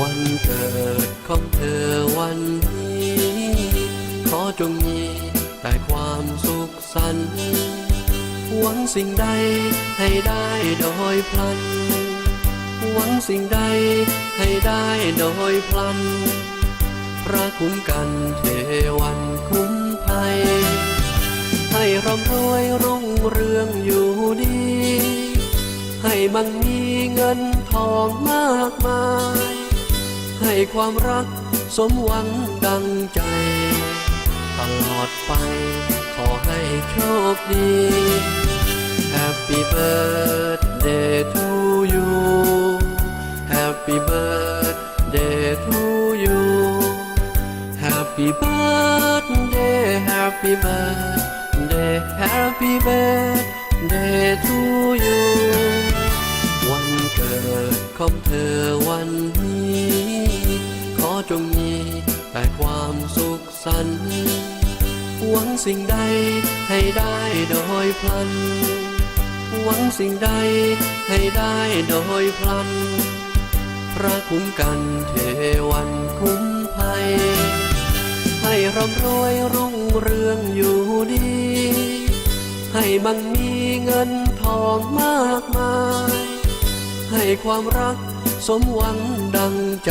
วันเกิดของเธอวันนี้ ขอจงมีแต่ความสุขสันต์หวังสิ่งใดให้ได้โดยพลัน หวังสิ่งใดให้ได้โดยพลัน พระคุ้มกันเทวันคุ้มภัย ให้ร่ำรวยรุ่งเรืองอยู่ดี ให้มันมีเงินทองมากมาย ความรักสมหวังดังใจ ตลอดไปขอให้โชคดี Happy birthday to you Happy birthday to you Happy birthday Happy birthday Happy birthday to you วันเกิดของเธอวันนี้ จงมีแต่ความสุขสันต์หวังสิ่งใดให้ได้โดยพลัน หวังสิ่งใดให้ได้โดยพลัน พระคุ้มกันเทวันคุ้มภัย ให้ร่ำรวยรุ่งเรืองอยู่ดี ให้มันมีเงินทองมากมาย ให้ความรักสมหวังดังใจ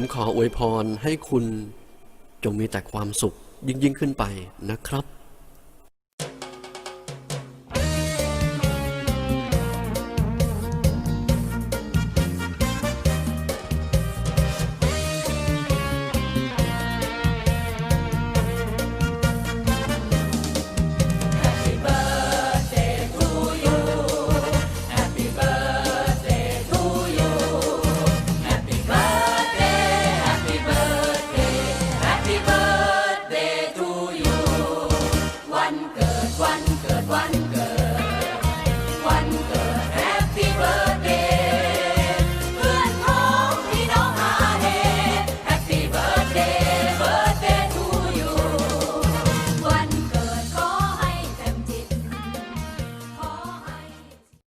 ผมขออวยพรให้คุณจงมีแต่ความสุขยิ่งยิ่งขึ้นไปนะครับ